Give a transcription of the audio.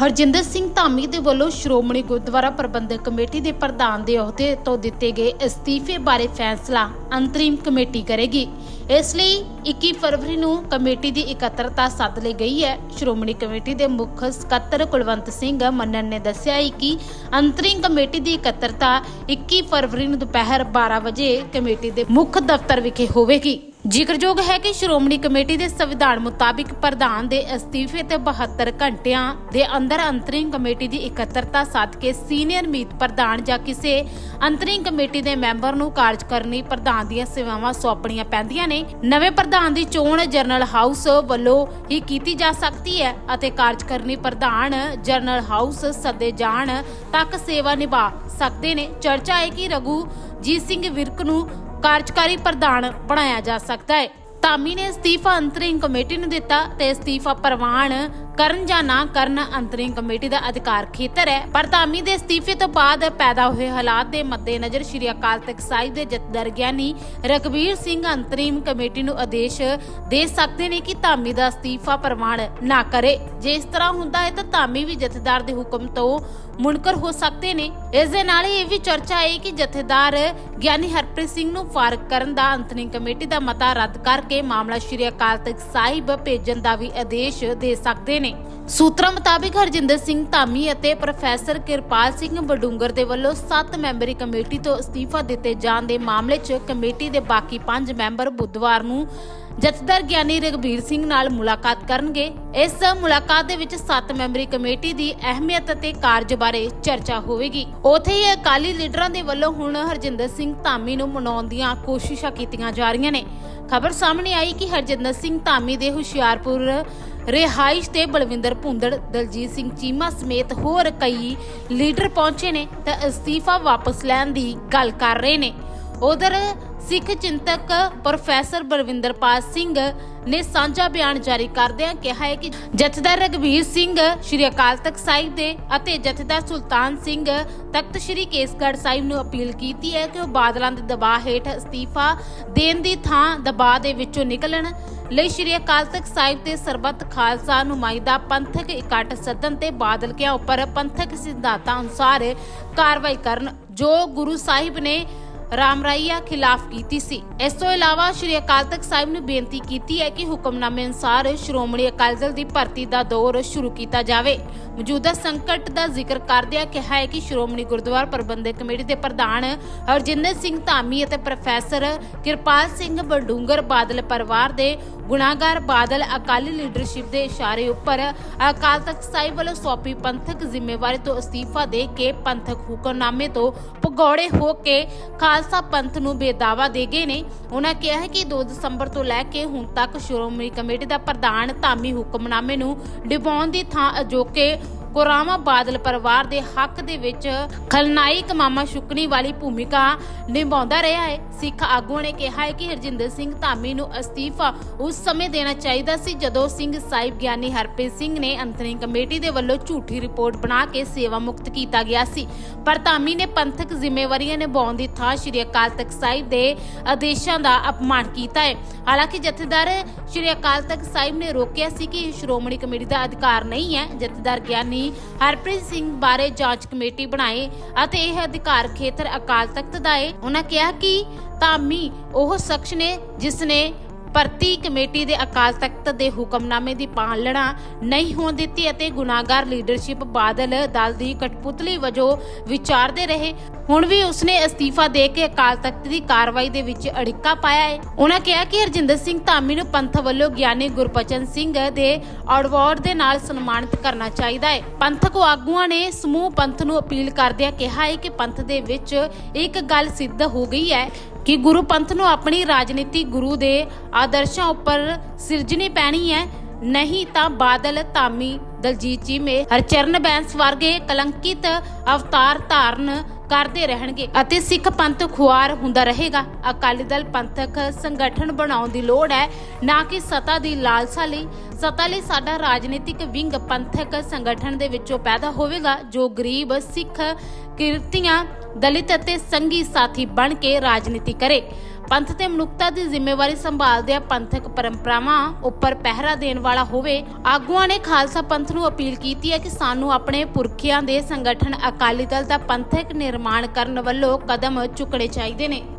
ਹਰਜਿੰਦਰ ਸਿੰਘ ਧਾਮੀ ਦੇ ਵੱਲੋਂ ਸ਼੍ਰੋਮਣੀ ਗੁਰਦੁਆਰਾ ਪ੍ਰਬੰਧਕ ਕਮੇਟੀ ਦੇ ਪ੍ਰਧਾਨ ਦੇ ਅਹੁਦੇ ਤੋਂ ਦਿੱਤੇ ਗਏ ਅਸਤੀਫੇ ਬਾਰੇ ਫੈਸਲਾ ਅੰਤਰੀਮ ਕਮੇਟੀ ਕਰੇਗੀ। ਇਸ ਲਈ 21 ਫਰਵਰੀ ਨੂੰ ਕਮੇਟੀ ਦੀ ਇਕੱਤਰਤਾ ਸੱਦ ਲਈ ਗਈ ਹੈ। ਸ਼੍ਰੋਮਣੀ ਕਮੇਟੀ ਦੇ ਮੁੱਖ ਸਕੱਤਰ ਕੁਲਵੰਤ ਸਿੰਘ ਮੰਨਨ ਨੇ ਦੱਸਿਆ ਹੈ ਕਿ ਅੰਤਰਿਮ ਕਮੇਟੀ ਦੀ ਇਕੱਤਰਤਾ 21 ਫਰਵਰੀ ਨੂੰ ਦੁਪਹਿਰ 12 ਵਜੇ ਕਮੇਟੀ ਦੇ ਮੁੱਖ ਦਫ਼ਤਰ ਵਿਖੇ ਹੋਵੇਗੀ। ਜ਼ਿਕਰਯੋਗ ਹੈ ਕਿ ਸ਼੍ਰੋਮਣੀ ਕਮੇਟੀ ਦੇ ਸੰਵਿਧਾਨ ਮੁਤਾਬਿਕ ਪ੍ਰਧਾਨ ਦੇ ਅਸਤੀਫੇ ਤੇ 72 ਘੰਟਿਆਂ ਦੇ ਅੰਦਰ ਅੰਤਰਿਮ ਕਮੇਟੀ ਦੀ ਇਕੱਤਰਤਾ ਸੱਦ ਕੇ ਸੀਨੀਅਰ ਮੀਤ ਪ੍ਰਧਾਨ ਜਾਂ ਕਿਸੇ ਅੰਤਰਿਮ ਕਮੇਟੀ ਦੇ ਮੈਂਬਰ ਨੂੰ ਕਾਰਜਕਰਨੀ ਪ੍ਰਧਾਨ ਦੀਆਂ ਸੇਵਾਵਾਂ ਸੌਂਪਣੀਆਂ ਪੈਂਦੀਆਂ ਨੇ। ਨਵੇਂ ਪ੍ਰਧਾਨ ਦੀ ਚੋਣ ਜਰਨਲ ਹਾਊਸ ਵੱਲੋਂ ਹੀ ਕੀਤੀ ਜਾ ਸਕਦੀ ਹੈ ਅਤੇ ਕਾਰਜਕਰਨੀ ਪ੍ਰਧਾਨ ਜਰਨਲ ਹਾਊਸ ਸੱਦੇ ਜਾਣ ਤੱਕ ਸੇਵਾ ਨਿਭਾ ਸਕਦੇ ਨੇ। ਚਰਚਾ ਹੈ ਕਿ ਰਘੂ ਜੀਤ ਸਿੰਘ ਵਿਰਕ ਨੂੰ ਕਾਰਜਕਾਰੀ ਪ੍ਰਧਾਨ ਬਣਾਇਆ ਜਾ ਸਕਦਾ ਹੈ। ਧਾਮੀ ਨੇ ਅਸਤੀਫਾ ਅੰਤਰਿੰਗ ਕਮੇਟੀ ਨੂੰ ਦਿੱਤਾ ਤੇ ਅਸਤੀਫਾ ਪ੍ਰਵਾਨ ਕਰਨ ਜਾਂ ਨਾ ਕਰਨ ਅੰਤਰਿਮ ਕਮੇਟੀ ਦਾ ਅਧਿਕਾਰ ਖੇਤਰ ਹੈ, ਪਰ ਧਾਮੀ ਦੇ ਅਸਤੀਫੇ ਤੋਂ ਬਾਅਦ ਪੈਦਾ ਹੋਏ ਹਾਲਾਤ ਦੇ ਮੱਦੇਨਜ਼ਰ ਸ਼੍ਰੀ ਅਕਾਲ ਤਖਤ ਸਾਹਿਬ ਦੇ ਜਥੇਦਾਰ ਗਿਆਨੀ ਰਗਵੀਰ ਸਿੰਘ ਅੰਤਰਿਮ ਕਮੇਟੀ ਨੂੰ ਆਦੇਸ਼ ਦੇ ਸਕਦੇ ਨੇ ਕਿ ਧਾਮੀ ਦਾ ਅਸਤੀਫਾ ਪ੍ਰਵਾਨ ਨਾ ਕਰੇ। ਜੇ ਇਸ ਤਰ੍ਹਾਂ ਹੁੰਦਾ ਹੈ ਤਾਂ ਧਾਮੀ ਵੀ ਜਥੇਦਾਰ ਦੇ ਹੁਕਮ ਤੋਂ ਮੁਨਕਰ ਹੋ ਸਕਦੇ ਨੇ। ਇਸ ਦੇ ਨਾਲ ਹੀ ਇਹ ਵੀ ਚਰਚਾ ਹੈ ਕਿ ਜਥੇਦਾਰ ਗਿਆਨੀ ਹਰਪ੍ਰੀਤ ਸਿੰਘ ਨੂੰ ਫਾਰਗ ਕਰਨ ਦਾ ਅੰਤਰਿੰਗ ਕਮੇਟੀ ਦਾ ਮਤਾ ਰੱਦ ਕਰਕੇ ਮਾਮਲਾ ਸ਼੍ਰੀ ਅਕਾਲ ਤਖਤ ਸਾਹਿਬ ਭੇਜਣ ਦਾ ਵੀ ਆਦੇਸ਼ ਦੇ ਸਕਦੇ ਨੇ। ਸੂਤਰਾਂ ਮੁਤਾਬਿਕ ਹਰਜਿੰਦਰ ਸਿੰਘ ਧਾਮੀ ਅਤੇ ਪ੍ਰੋਫੈਸਰ ਕਿਰਪਾਲ ਸਿੰਘ ਬਡੂੰਗਰ ਦੇ ਵੱਲੋਂ 7 ਮੈਂਬਰੀ ਕਮੇਟੀ ਤੋਂ ਅਸਤੀਫਾ ਦਿੱਤੇ ਜਾਣ ਦੇ ਮਾਮਲੇ 'ਚ ਕਮੇਟੀ ਦੇ ਬਾਕੀ 5 ਮੈਂਬਰ ਬੁੱਧਵਾਰ ਨੂੰ ਜਥੇਦਾਰ ਗਿਆਨੀ ਰਗਬੀਰ ਸਿੰਘ ਨਾਲ ਮੁਲਾਕਾਤ ਕਰਨਗੇ। ਇਸ ਮੁਲਾਕਾਤ ਦੇ ਵਿੱਚ 7 ਮੈਂਬਰੀ ਕਮੇਟੀ ਦੀ ਅਹਿਮੀਅਤ ਅਤੇ ਕਾਰਜ ਬਾਰੇ ਚਰਚਾ ਹੋਵੇਗੀ। ਉਥੇ ਹੀ ਅਕਾਲੀ ਲੀਡਰਾਂ ਦੇ ਵੱਲੋਂ ਹੁਣ ਹਰਜਿੰਦਰ ਸਿੰਘ ਧਾਮੀ ਨੂੰ ਮਨਾਉਣ ਦੀਆਂ ਕੋਸ਼ਿਸ਼ਾਂ ਕੀਤੀਆਂ ਜਾ ਰਹੀਆਂ ਨੇ। ਖਬਰ ਸਾਹਮਣੇ ਆਈ ਕਿ ਹਰਜਿੰਦਰ ਸਿੰਘ ਧਾਮੀ ਦੇ ਹੁਸ਼ਿਆਰਪੁਰ ਰਿਹਾਇਸ਼ ਤੇ ਬਲਵਿੰਦਰ ਭੁੰਦੜ, ਦਲਜੀਤ ਸਿੰਘ ਚੀਮਾ ਸਮੇਤ ਹੋਰ ਕਈ ਲੀਡਰ ਪਹੁੰਚੇ ਨੇ ਤਾਂ ਅਸਤੀਫਾ ਵਾਪਸ ਲੈਣ ਦੀ ਗੱਲ ਕਰ ਰਹੇ ਨੇ। ਉਧਰ ਸਿੱਖ ਚਿੰਤਕ ਪ੍ਰੋਫੈਸਰ ਬਲਵਿੰਦਰਪਾਲ ਸਿੰਘ ਨੇ ਸਾਂਝਾ ਬਿਆਨ ਜਾਰੀ ਕਰਦਿਆਂ ਕਿਹਾ ਹੈ ਕਿ ਜਥੇਦਾਰ ਰਗਵੀਰ ਸਿੰਘ, ਸ਼੍ਰੀ ਅਕਾਲ ਤਖਤ ਸਾਹਿਬ ਦੇ ਅਤੇ ਜਥੇਦਾਰ ਸੁਲਤਾਨ ਸਿੰਘ ਤਖਤ ਸ਼੍ਰੀ ਕੇਸਗੜ੍ਹ ਸਾਹਿਬ ਨੂੰ ਅਪੀਲ ਕੀਤੀ ਹੈ ਕਿ ਉਹ ਬਾਦਲਾਂ ਦੇ ਦਬਾਅ ਹੇਠ ਅਸਤੀਫਾ ਦੇਣ ਦੀ ਥਾਂ ਦਬਾਅ ਦੇ ਵਿੱਚੋਂ ਨਿਕਲਣ ਲਈ ਸ਼੍ਰੀ ਅਕਾਲ ਤਖਤ ਸਾਹਿਬ ਤੇ ਸਰਬੱਤ ਖਾਲਸਾ ਨੁਮਾਇੰਦਾ ਪੰਥਕ ਇਕੱਠ ਸੱਦਨ ਤੇ ਬਾਦਲ ਕਿਆਂ ਉੱਪਰ ਪੰਥਕ ਸਿਧਾਂਤਾਂ ਅਨੁਸਾਰ ਕਾਰਵਾਈ ਕਰਨ ਜੋ ਗੁਰੂ ਸਾਹਿਬ ਨੇ ਰਾਮਰਾਈਆ ਖਿਲਾਫ ਕੀਤੀ ਸੀ। ਇਸ ਤੋਂ ਇਲਾਵਾ ਸ਼੍ਰੀ ਅਕਾਲ ਤਖਤ ਸਾਹਿਬ ਨੇ ਬੇਨਤੀ ਕੀਤੀ ਹੈ ਕਿ ਹੁਕਮਨਾਮੇ ਅਨੁਸਾਰ ਸ਼੍ਰੋਮਣੀ ਅਕਾਲੀ ਦਲ ਦੀ ਭਰਤੀ ਦਾ ਦੌਰ ਸ਼ੁਰੂ ਕੀਤਾ ਜਾਵੇ। ਮੌਜੂਦਾ ਸੰਕਟ ਦਾ ਜ਼ਿਕਰ ਕਰਦਿਆਂ ਕਿਹਾ ਹੈ ਕਿ ਸ਼੍ਰੋਮਣੀ ਗੁਰਦੁਆਰਾ ਪ੍ਰਬੰਧਕ ਕਮੇਟੀ ਦੇ ਪ੍ਰਧਾਨ ਹਰਜਿੰਦਰ ਸਿੰਘ ਧਾਮੀ ਅਤੇ ਪ੍ਰੋਫੈਸਰ ਕਿਰਪਾਲ ਸਿੰਘ ਬਲਡੂੰਗਰ ਬਾਦਲ ਪਰਿਵਾਰ ਦੇ ਗੁਨਾਹਗਾਰ ਬਾਦਲ ਅਕਾਲੀ ਲੀਡਰਸ਼ਿਪ ਦੇ ਇਸ਼ਾਰੇ ਉੱਪਰ ਅਕਾਲ ਤਖਤ ਸਾਹਿਬ ਵੱਲੋਂ ਸੌਂਪੀ ਪੰਥਕ ਜ਼ਿੰਮੇਵਾਰੀ ਤੋਂ ਅਸਤੀਫਾ ਦੇ ਕੇ ਪੰਥਕ ਹੁਕਮਨਾਮੇ ਤੋਂ ਭਗੌੜੇ ਹੋ ਕੇ ਖਾਲਸਾ ਪੰਥ ਨੂੰ ਬੇਦਾਵਾ ਦੇ ਗਏ ਨੇ। ਉਹਨਾਂ ਕਿਹਾ ਹੈ ਕਿ 2 ਦਸੰਬਰ ਤੋਂ ਲੈ ਕੇ ਹੁਣ ਤੱਕ ਸ਼੍ਰੋਮਣੀ ਕਮੇਟੀ ਦਾ ਪ੍ਰਧਾਨ ਧਾਮੀ ਹੁਕਮਨਾਮੇ ਨੂੰ ਡਿਵਾਉਣ ਦੀ ਥਾਂ ਅਜੋਕੇ ਕੋਰਾਮਾ ਬਾਦਲ ਪਰਿਵਾਰ ਦੇ ਹੱਕ ਦੇ ਵਿੱਚ ਖਲਨਾਇਕ ਮਾਮਾ ਸ਼ੁਕਣੀ ਵਾਲੀ ਭੂਮਿਕਾ ਨਿਭਾਉਂਦਾ ਰਿਹਾ ਹੈ। ਸਿੱਖ ਆਗੂਆਂ ਨੇ ਕਿਹਾ ਹੈ ਕਿ ਹਰਜਿੰਦਰ ਸਿੰਘ ਧਾਮੀ ਨੂੰ ਅਸਤੀਫਾ ਉਸ ਸਮੇਂ ਦੇਣਾ ਚਾਹੀਦਾ ਸੀ ਜਦੋਂ ਸਿੰਘ ਸਾਹਿਬ ਗਿਆਨੀ ਹਰਪ੍ਰੀਤ ਸਿੰਘ ਨੇ ਅੰਤਰਿਮ ਕਮੇਟੀ ਦੇ ਵੱਲੋਂ ਝੂਠੀ ਰਿਪੋਰਟ ਬਣਾ ਕੇ ਸੇਵਾ ਮੁਕਤ ਕੀਤਾ ਗਿਆ ਸੀ। ਪਰ ਧਾਮੀ ਨੇ ਪੰਥਕ ਜ਼ਿੰਮੇਵਾਰੀਆਂ ਨਿਭਾਉਣ ਦੀ ਥਾਂ ਸ਼੍ਰੀ ਅਕਾਲ ਤਖਤ ਸਾਹਿਬ ਦੇ ਆਦੇਸ਼ਾਂ ਦਾ ਅਪਮਾਨ ਕੀਤਾ ਹੈ। ਹਾਲਾਂਕਿ ਜਥੇਦਾਰ ਸ਼੍ਰੀ ਅਕਾਲ ਤਖਤ ਸਾਹਿਬ ਨੇ ਰੋਕਿਆ ਸੀ ਕਿ ਇਹ ਸ਼੍ਰੋਮਣੀ ਕਮੇਟੀ ਦਾ ਅਧਿਕਾਰ ਨਹੀਂ ਹੈ। ਜਥੇਦਾਰ ਗਿਆਨੀ ਹਰਪ੍ਰੀਤ ਸਿੰਘ ਬਾਰੇ ਜਾਂਚ ਕਮੇਟੀ ਬਣਾਏ ਅਤੇ ਇਹ ਅਧਿਕਾਰ ਖੇਤਰ ਅਕਾਲ ਤਖਤ ਦਾ ਹੈ ਉਹਨਾਂ ਕਿਹਾ ਕਿ ਧਾਮੀ ਉਹ ਸ਼ਖਸ ਨੇ ਜਿਸ ਨੇ ਭਰਤੀ ਕਮੇਟੀ ਦੇ ਅਕਾਲ ਤਖਤ ਦੇ ਹੁਕਮਨਾਮੇ ਦੀ ਪਾਲਣਾ ਨਹੀਂ ਹੋਣ ਦਿੱਤੀ ਅਤੇ ਗੁਨਾਹਗਾਰ ਲੀਡਰਸ਼ਿਪ ਬਾਦਲ ਦਲ ਦੀ ਕਠਪੁਤਲੀ ਵਜੋਂ ਵਿਚਾਰਦੇ ਰਹੇ। ਹੁਣ ਵੀ ਉਸਨੇ ਅਸਤੀਫਾ ਦੇ ਕੇ ਅਕਾਲ ਤਖਤ ਦੀ ਕਾਰਵਾਈ ਦੇ ਵਿੱਚ ਅੜਿੱਕਾ ਪਾਇਆ ਹੈ। ਉਹਨਾਂ ਕਿਹਾ ਕਿ ਹਰਜਿੰਦਰ ਸਿੰਘ ਧਾਮੀ ਨੂੰ ਪੰਥ ਵੱਲੋਂ ਗਿਆਨੀ ਗੁਰਪਚਨ ਸਿੰਘ ਦੇ ਅਵਾਰਡ ਦੇ ਨਾਲ ਸਨਮਾਨਿਤ ਕਰਨਾ ਚਾਹੀਦਾ ਹੈ। ਪੰਥਕ ਆਗੂਆਂ ਨੇ ਸਮੂਹ ਪੰਥ ਨੂੰ ਅਪੀਲ ਕਰਦਿਆਂ ਕਿਹਾ ਹੈ ਕਿ ਪੰਥ ਦੇ ਵਿੱਚ ਇੱਕ ਗੱਲ ਸਿੱਧ ਹੋ ਗਈ ਹੈ ਕਿ ਗੁਰੂ ਪੰਥ ਨੂੰ ਆਪਣੀ ਰਾਜਨੀਤੀ ਗੁਰੂ ਦੇ ਆਦਰਸ਼ਾਂ ਉੱਪਰ ਸਿਰਜਣੀ ਪੈਣੀ ਹੈ। ਨਹੀਂ ਤਾਂ ਬਾਦਲ ਧਾਮੀ ਦਲਜੀਤ ਚੀਮੇ ਹਰਚਰਨ ਬੈਂਸ ਵਰਗੇ ਕਲੰਕਿਤ ਅਵਤਾਰ ਧਾਰਨ ਕਰਦੇ ਰਹਿਣਗੇ ਅਤੇ ਸਿੱਖ ਪੰਥ ਖੁਆਰ ਹੁੰਦਾ ਰਹੇਗਾ। ਅਕਾਲੀ ਦਲ ਪੰਥਕ ਸੰਗਠਨ ਬਣਾਉਣ ਦੀ ਲੋੜ ਹੈ। ਨਾ ਕਿ ਸਤਾ ਦੀ ਲਾਲਸਾ ਲਈ। ਸਤਾ ਲਈ ਸਾਡਾ ਰਾਜਨੀਤਿਕ ਵਿੰਗ ਪੰਥਕ ਸੰਗਠਨ ਦੇ ਵਿੱਚੋਂ ਪੈਦਾ ਹੋਵੇਗਾ, ਜੋ ਗਰੀਬ, ਸਿੱਖ ਕਿਰਤੀਆਂ, ਦਲਿਤ ਅਤੇ ਸੰਗੀ ਸਾਥੀ ਬਣ ਕੇ ਰਾਜਨੀਤੀ ਕਰੇ। ਪੰਥ ਤੇ ਮਨੁੱਖਤਾ ਦੀ ਜ਼ਿੰਮੇਵਾਰੀ ਸੰਭਾਲਦਿਆਂ ਪੰਥਕ ਪਰੰਪਰਾਵਾਂ ਉੱਪਰ ਪਹਿਰਾ ਦੇਣ ਵਾਲਾ ਹੋਵੇ, ਆਗੂਆਂ ਨੇ ਖਾਲਸਾ ਪੰਥ ਨੂੰ ਅਪੀਲ ਕੀਤੀ ਹੈ ਕਿ ਸਾਨੂੰ ਆਪਣੇ ਪੁਰਖਿਆਂ ਦੇ ਸੰਗਠਨ ਅਕਾਲੀ ਦਲ ਦਾ ਪੰਥਕ ਨਿਰਮਾਣ ਕਰਨ ਵੱਲੋਂ ਕਦਮ ਚੁੱਕਣੇ ਚਾਹੀਦੇ ਨੇ।